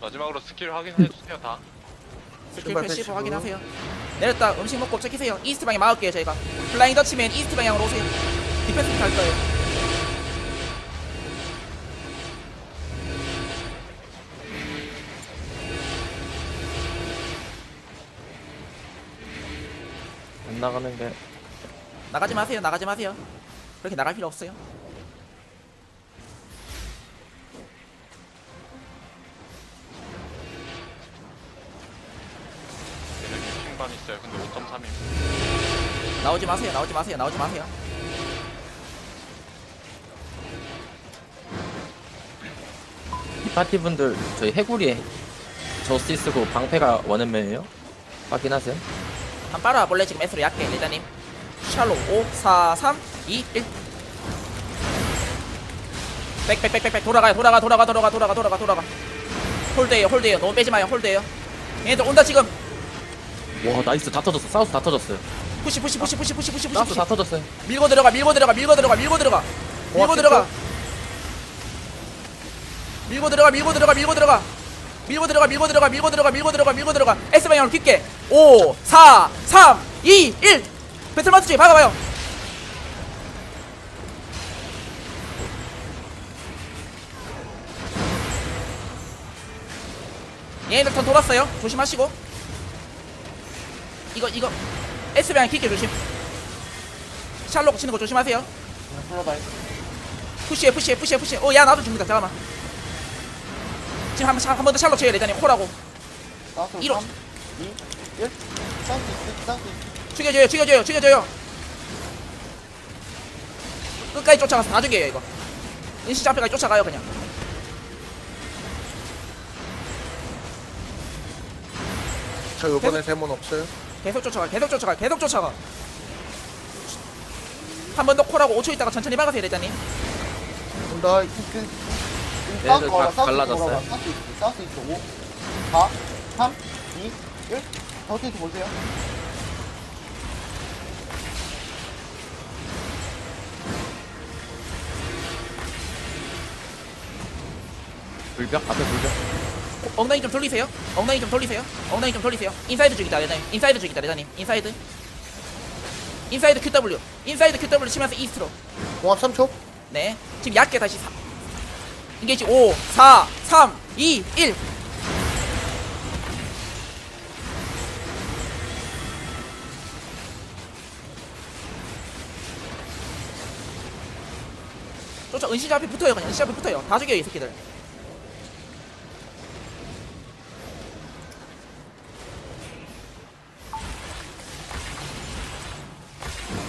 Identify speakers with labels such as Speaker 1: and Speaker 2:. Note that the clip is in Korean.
Speaker 1: 마지막으로 스킬 확인해주세요 다.
Speaker 2: 스킬
Speaker 3: 신발
Speaker 2: 패시브
Speaker 3: 패시브.
Speaker 2: 확인하세요. 내렸다. 음식 먹고 체크세요. 이스트 방향 막을게요 저희가. 플라잉 더치면 이스트 방향으로 오세요. 디펜스 갈 거예요.
Speaker 4: 안 나가는 게
Speaker 2: 나가지 마세요. 나가지 마세요. 그렇게 나갈 필요 없어요
Speaker 1: 반 있어요. 근데 5.3임
Speaker 2: 나오지 마세요. 나오지 마세요. 나오지 마세요.
Speaker 4: 이 파티 분들 저희 해구리에 저스티스고 방패가 원앤맨이에요? 확인하세요.
Speaker 2: 한 빨아 볼래? 지금 S로 약게 리다님. 샬로 5 4 3 2 1 백백백백백. 돌아가요. 돌아가 돌아가 돌아가 돌아가 돌아가 돌아가. 홀드에요 홀드에요. 너무 빼지 마요. 홀드에요. 얘네들 온다 지금
Speaker 4: 와 나이스. 다 터졌어. 사우스 다 터졌어요.
Speaker 2: 푸시 푸시 푸시 푸시 푸시 푸시 푸시
Speaker 4: 사우스
Speaker 2: 푸시.
Speaker 4: 다 터졌어요.
Speaker 2: 밀고 들어가 밀고 들어가 밀고 들어가 밀고 들어가. 밀고
Speaker 3: 와,
Speaker 2: 들어가. 밀고 들어가 밀고 들어가 밀고 들어가. 밀고 들어가 밀고 들어가 밀고 들어가 밀고 들어가 밀고 들어가. S 방향으로 깊게. 5 4 3 2 1 배틀 마스 쪽에 박아봐요. 얘네들 턴 돌았어요. 조심하시고 이거 이거. S 방향 깊게 조심. 샬롯 치는 거 조심하세요. 푸시해 푸시해 푸시해 푸시해. 어야 나도 줍니다. 잠깐만. 지금 한번 한번 더 샬롯 쳐야 되잖아요 콜하고. 이로.
Speaker 5: 2, 1. 사우스 이스트, 사우스 이스트.
Speaker 2: 죽여줘요 죽여줘요 죽여줘요. 끝까지 쫓아가서 다 죽여요 이거. 인시 잡혀까지 쫓아가요 그냥.
Speaker 3: 저 요번에 대문 없어요?
Speaker 2: 계속 쫓아가 계속 쫓아가 계속 쫓아가 한 번 더 콜하고 5초 있다가 천천히
Speaker 4: 네,
Speaker 5: 사우스
Speaker 4: 저
Speaker 5: 걸어가,
Speaker 4: 가-
Speaker 5: 사우스
Speaker 4: 갈라졌어요.
Speaker 5: 사우스 이스트, 사우스 이스트. 5, 4, 3, 2, 1. 사우스 보세요.
Speaker 4: 불벽 앞에 불벽.
Speaker 2: 엉덩이 좀 돌리세요. 엉덩이 좀 돌리세요. 엉덩이 좀 돌리세요. 인사이드 죽이다 대장님. 인사이드 죽이다 대장님. 인사이드. 인사이드 QW 인사이드 QW 치면서 이스트로.
Speaker 3: 공합 3초?
Speaker 2: 네. 지금 얕게 다시 사. 인게이지 5 4 3 2 1 쫓아 은신 앞에 붙어요 그냥. 은신 앞에 붙어요. 다 죽여요 이 새끼들